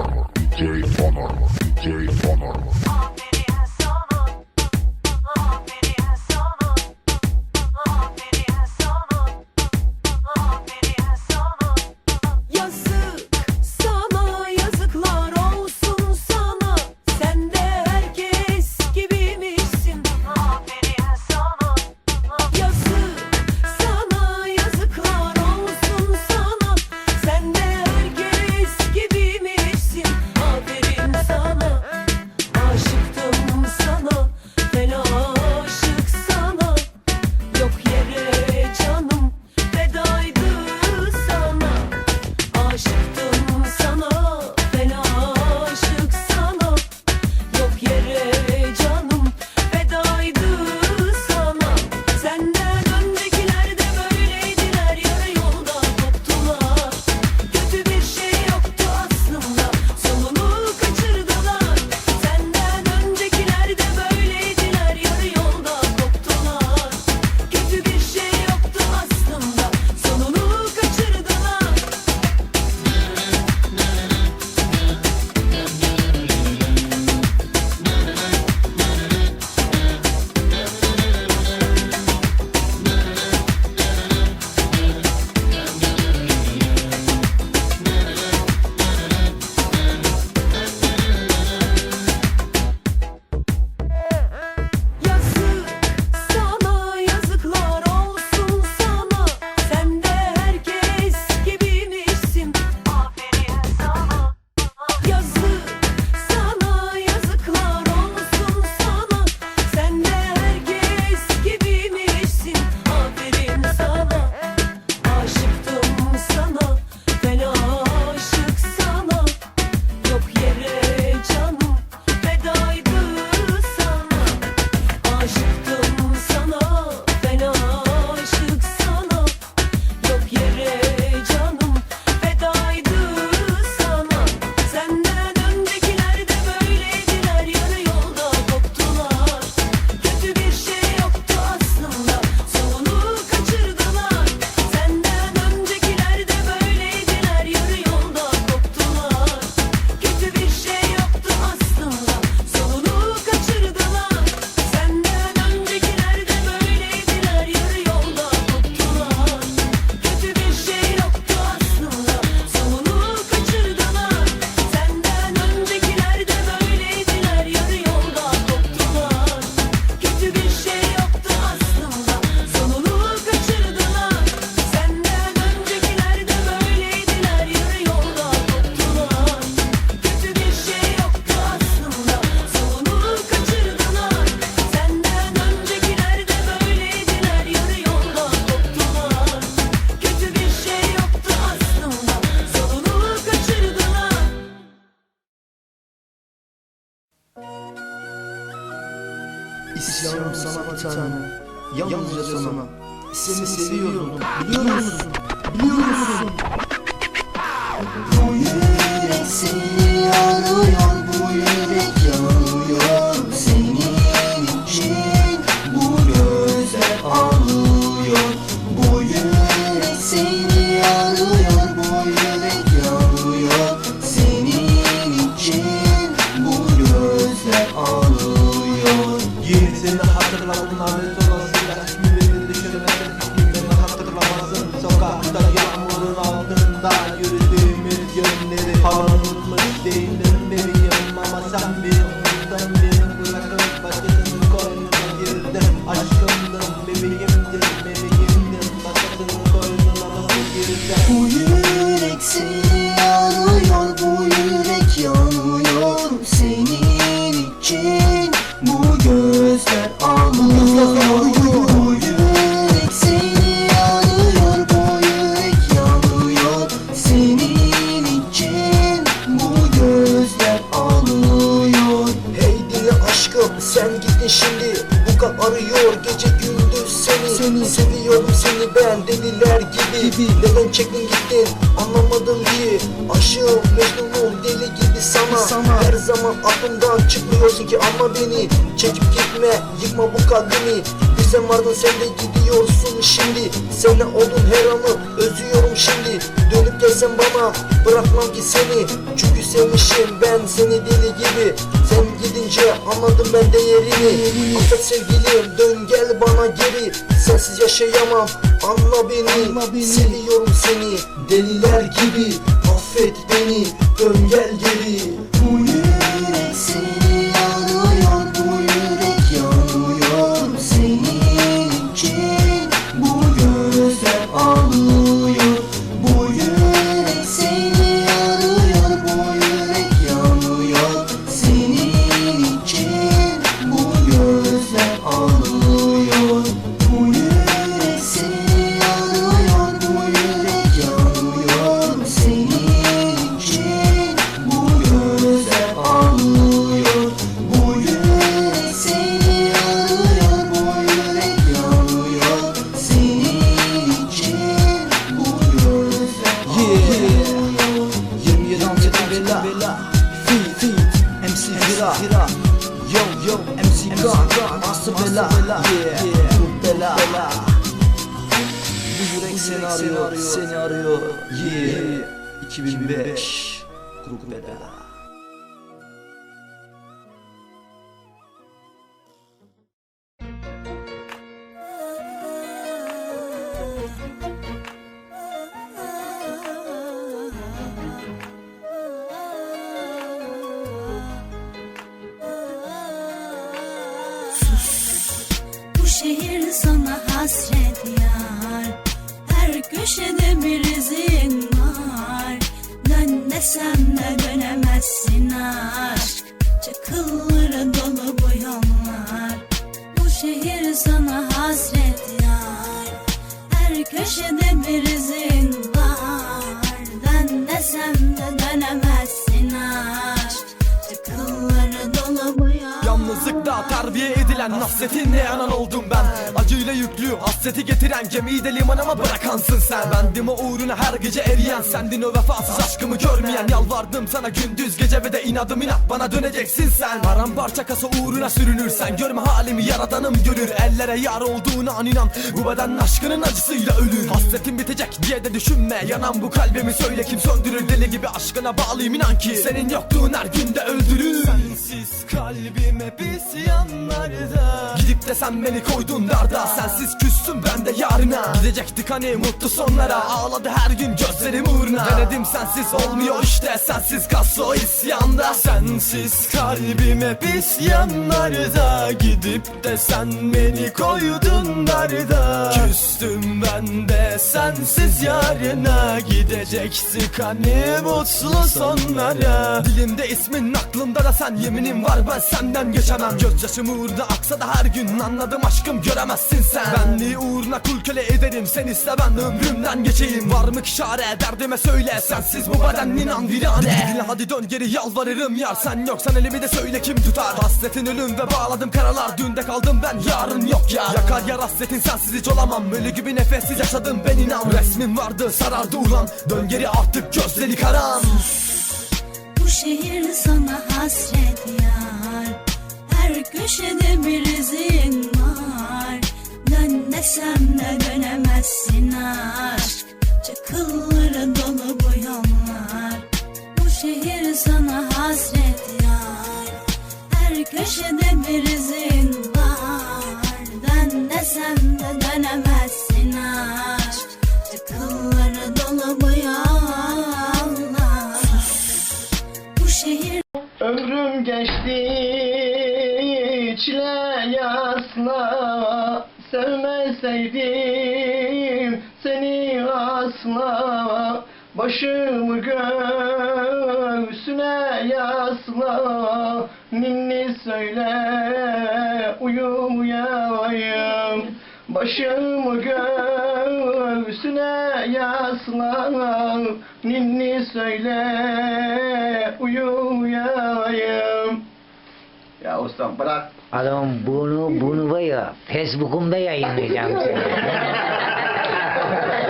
Honor, DJ Honor, DJ Honor. İsyanım sana bir tane Yalnızca sana Seni seviyordum Biliyor musun? Biliyor musun? Biliyor musun? Who you exist Çektin gittin anlamadım ki Aşığım Mecnun'um deli gibi sana, sana. Her zaman aklımdan çıkmıyorsun ki ama beni. Çekip gitme yıkma bu kalbimi. Bize vardın sen de gidiyorsun şimdi. Sana oldun her anı özüyorum şimdi. Dönüp gelsen bana bırakmam ki seni sevmişim ben seni deli gibi. Sen gidince anladım ben değerini. Affet sevgilim dön gel bana geri. Sensiz yaşayamam anla beni, anla beni. Seviyorum seni deliler gibi. Affet beni dön gel geri. MC Vira Yo Yo MC Gun Aslı bela Yeah Bu bela Bu yürek seni arıyor Seni arıyor Yeah 2005 Grup bela sana hasret yar. Her köşede bir izin var. Dön desem de dönemezsin aşk. Çakılları dolu bu yollar. Bu şehir sana hasret yar. Her köşede bir izin hasretinle yanan oldum ben. Acıyla yüklü hasreti getiren gemiyi de limanıma bırakansın sen. Bendim o uğruna her gece eriyen Sendin o vefasız aşkımı görmeyen. Yalvardım sana gündüz gece ve de inadım inat bana döneceksin sen. Paramparça kasa uğruna sürünürsen Görme halimi yaradanım görür. Ellere yar olduğuna an inan Bu beden aşkının acısıyla ölür. Hasretin bitecek diye de düşünme Yanan bu kalbimi söyle. Kim söndürür Deli gibi aşkına bağlıyım inan ki. Senin yokluğun her günde öldürür. Sensiz kalbim hep isyanlarda Gidip de sen beni koydun darda. Sensiz küstüm ben de yarına. Gidecektik hani mutlu sonlara. Ağladı her gün gözlerim uğruna. Denedim sensiz olmuyor işte. Sensiz kalsa o isyanda. Sensiz kalbim hep isyanlarda Gidip de sen beni koydun darda. Küstüm ben de sensiz yarına. Gidecektik hani mutlu sonlara. Dilimde ismin aklımda da sen Yeminim var. Ben senden geçemem. Gözyaşım uğruna aksa da her gün Anladım aşkım göremezsin sen. Benliği uğruna kul köle ederim Sen iste ben ömrümden geçeyim. Var mı ki çare derdime söyle Sensiz bu beden inan virane Dinle hadi dön geri yalvarırım yar. Sen yoksan elimi de söyle kim tutar? Hasretin ölüm ve bağladım karalar. Dünde kaldım ben yarın yok ya Yakar yar hasretin sensiz hiç olamam. Ölü gibi nefessiz yaşadım ben inan. Resmin vardı sarardı ulan. Dön geri artık gözleri karan. Bu şehir sana hasret yar. Her köşede bir izin var. Dön desem de dönemezsin aşk. Çakılları dolu bu yollar. Bu şehir sana çile yasla Sevmeseydim seni asla. Başımı göğsüne yasla Ninni söyle uyuyayım Başımı göğsüne yasla Ninni söyle uyuyayım Ya ustam bırak Adam bunu bunu var ya Facebook'umda yayınlayacağım seni.